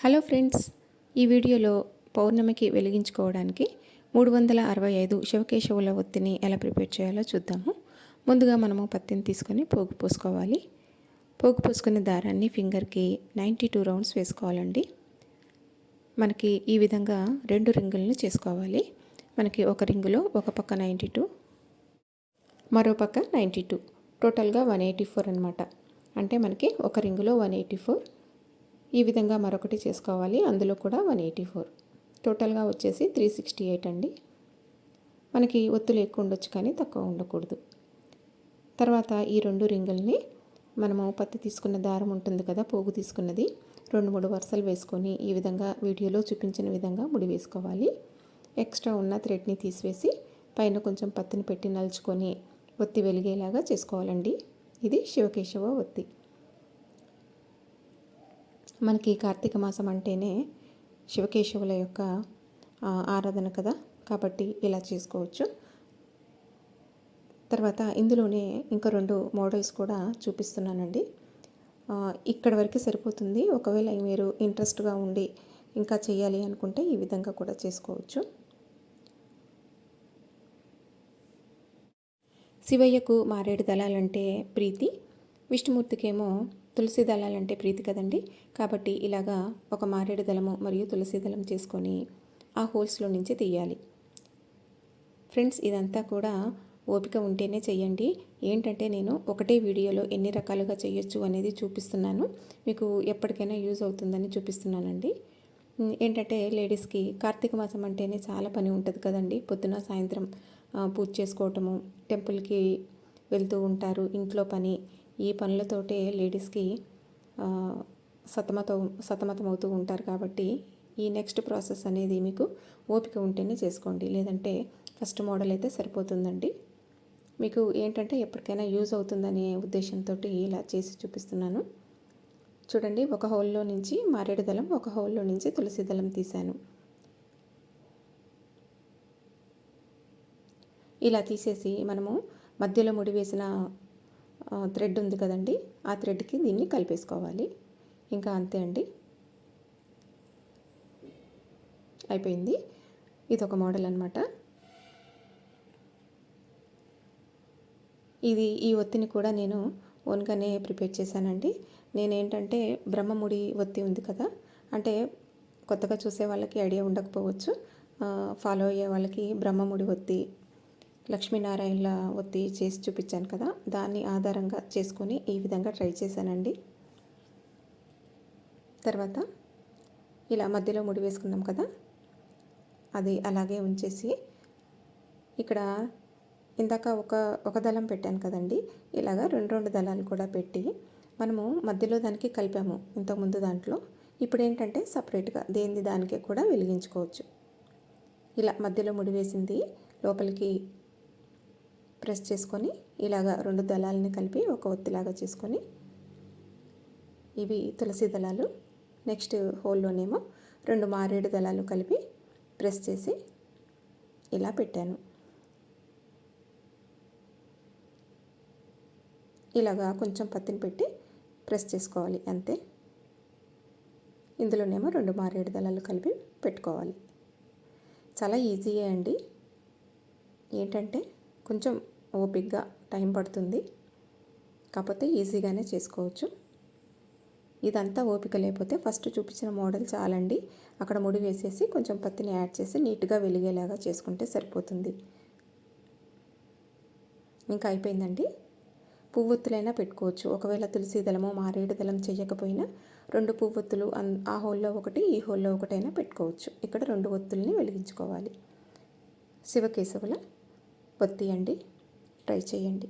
Hello friends ఈ వీడియోలో పౌర్ణమికి వెలిగించుకోవడానికి మూడు వందల అరవై ఐదు శివకేశవుల ఒత్తిని ఎలా ప్రిపేర్ చేయాలో చూద్దాము. ముందుగా మనము పత్తిని తీసుకొని పోగు పోసుకోవాలి. పోగు పోసుకునే దారాన్ని ఫింగర్కి నైంటీ టూ రౌండ్స్ వేసుకోవాలండి. మనకి ఈ విధంగా రెండు రింగులను చేసుకోవాలి. మనకి ఒక రింగులో ఒక పక్క నైంటీ టూ మరో పక్క నైంటీ టూ. టోటల్గా వన్ ఎయిటీ ఫోర్ అనమాట అంటే మనకి ఒక రింగులో వన్ ఎయిటీ ఫోర్ ఈ విధంగా మరొకటి చేసుకోవాలి. అందులో కూడా వన్ ఎయిటీ ఫోర్. టోటల్గా వచ్చేసి త్రీ సిక్స్టీ ఎయిట్ అండి. మనకి ఒత్తులు ఎక్కువ ఉండొచ్చు కానీ తక్కువ ఉండకూడదు. తర్వాత ఈ రెండు రింగుల్ని మనము పత్తి తీసుకున్న దారం ఉంటుంది కదా పోగు తీసుకున్నది. రెండు మూడు వరుసలు వేసుకొని ఈ విధంగా వీడియోలో చూపించిన విధంగా ముడి వేసుకోవాలి. ఎక్స్ట్రా ఉన్న థ్రెడ్ని తీసివేసి పైన కొంచెం పత్తిని పెట్టి నలుచుకొని ఒత్తి వెలిగేలాగా చేసుకోవాలండి. ఇది శివకేశవ ఒత్తి. మనకి కార్తీక మాసం అంటేనే శివకేశవుల యొక్క ఆరాధన కదా? కాబట్టి ఇలా చేసుకోవచ్చు. తర్వాత ఇందులోనే ఇంకా రెండు మోడల్స్ కూడా చూపిస్తున్నానండి. ఇక్కడ వరకు సరిపోతుంది. ఒకవేళ మీరు ఇంట్రెస్ట్గా ఉండి ఇంకా చేయాలి అనుకుంటే ఈ విధంగా కూడా చేసుకోవచ్చు. శివయ్యకు మారేడు దళాలంటే ప్రీతి. విష్ణుమూర్తికేమో తులసి దళాలంటే ప్రీతి కదండి? కాబట్టి ఇలాగా ఒక మారేడు దళము మరియు తులసి దళం చేసుకొని ఆ హోల్స్లో నుంచి తీయాలి. ఫ్రెండ్స్ ఇదంతా కూడా ఓపిక ఉంటేనే చేయండి ఏంటంటే నేను ఒకటే వీడియోలో ఎన్ని రకాలుగా చేయొచ్చు అనేది చూపిస్తున్నాను. మీకు ఎప్పటికైనా యూజ్ అవుతుందని చూపిస్తున్నానండి. ఏంటంటే లేడీస్కి కార్తీక మాసం అంటేనే చాలా పని ఉంటుంది కదండి. పొద్దున సాయంత్రం పూజ చేసుకోవటము టెంపుల్కి వెళ్తూ ఉంటారు ఇంట్లో పని. ఈ పనులతోటే లేడీస్కి సతమతం సతమతం అవుతూ ఉంటారు కాబట్టి ఈ నెక్స్ట్ ప్రాసెస్ అనేది మీకు ఓపిక ఉంటేనే చేసుకోండి. లేదంటే ఫస్ట్ మోడల్ అయితే సరిపోతుందండి. మీకు ఏంటంటే ఎప్పటికైనా యూజ్ అవుతుందనే ఉద్దేశంతో ఇలా చేసి చూపిస్తున్నాను. చూడండి ఒక హోల్లో నుంచి మారేడు దళం ఒక హోల్లో నుంచి తులసి దళం తీశాను. ఇలా తీసేసి మనము మధ్యలో ముడి వేసిన థ్రెడ్ ఉంది కదండి. ఆ థ్రెడ్కి దీన్ని కలిపేసుకోవాలి. ఇంకా అంతే అండి. అయిపోయింది. ఇది ఒక మోడల్ అనమాట ఇది ఈ ఒత్తిని కూడా నేను ఓన్గానే ప్రిపేర్ చేశానండి. నేనేంటంటే బ్రహ్మముడి ఒత్తి ఉంది కదా. అంటే కొత్తగా చూసే వాళ్ళకి ఐడియా ఉండకపోవచ్చు. ఫాలో అయ్యే వాళ్ళకి బ్రహ్మముడి ఒత్తి లక్ష్మీనారాయణల ఒత్తి చేసి చూపించాను కదా దాన్ని ఆధారంగా చేసుకొని ఈ విధంగా ట్రై చేశానండి. తర్వాత ఇలా మధ్యలో ముడి వేసుకున్నాం కదా అది అలాగే ఉంచేసి ఇక్కడ ఇందాక ఒక ఒక దళం పెట్టాను కదండి ఇలాగా రెండు రెండు దళాలు కూడా పెట్టి మనము మధ్యలో దానికి కలిపాము ఇంతకుముందు దాంట్లో. ఇప్పుడు ఏంటంటే సపరేట్గా దేనిది దానికే కూడా వెలిగించుకోవచ్చు. ఇలా మధ్యలో ముడి వేసింది లోపలికి ప్రెస్ చేసుకొని ఇలాగా రెండు దళాలని కలిపి ఒక ఒత్తిలాగా చేసుకొని ఇవి తులసి దళాలు నెక్స్ట్ హోల్లోనేమో రెండు మారేడు దళాలు కలిపి ప్రెస్ చేసి ఇలా పెట్టాను. ఇలాగా కొంచెం పత్తిని పెట్టి ప్రెస్ చేసుకోవాలి అంతే. ఇందులోనేమో రెండు మారేడు దళాలు కలిపి పెట్టుకోవాలి. చాలా ఈజీయే అండి. ఏంటంటే కొంచెం ఓపిక్గా టైం పడుతుంది. కాకపోతే ఈజీగానే చేసుకోవచ్చు. ఇదంతా ఓపిక లేకపోతే ఫస్ట్ చూపించిన మోడల్ చాలండి. అక్కడ ముడి వేసేసి కొంచెం పత్తిని యాడ్ చేసి నీట్గా వెలిగేలాగా చేసుకుంటే సరిపోతుంది. ఇంకా అయిపోయిందండి. పువ్వొత్తులైనా పెట్టుకోవచ్చు. ఒకవేళ తులసి దళమో మారేడు దళం చేయకపోయినా రెండు పువ్వొత్తులు ఆ హోల్లో ఒకటి ఈ హోల్లో ఒకటైనా పెట్టుకోవచ్చు. ఇక్కడ రెండు ఒత్తుల్ని వెలిగించుకోవాలి. శివకేశవుల ఉత్పత్తి అండి. ట్రై చేయండి.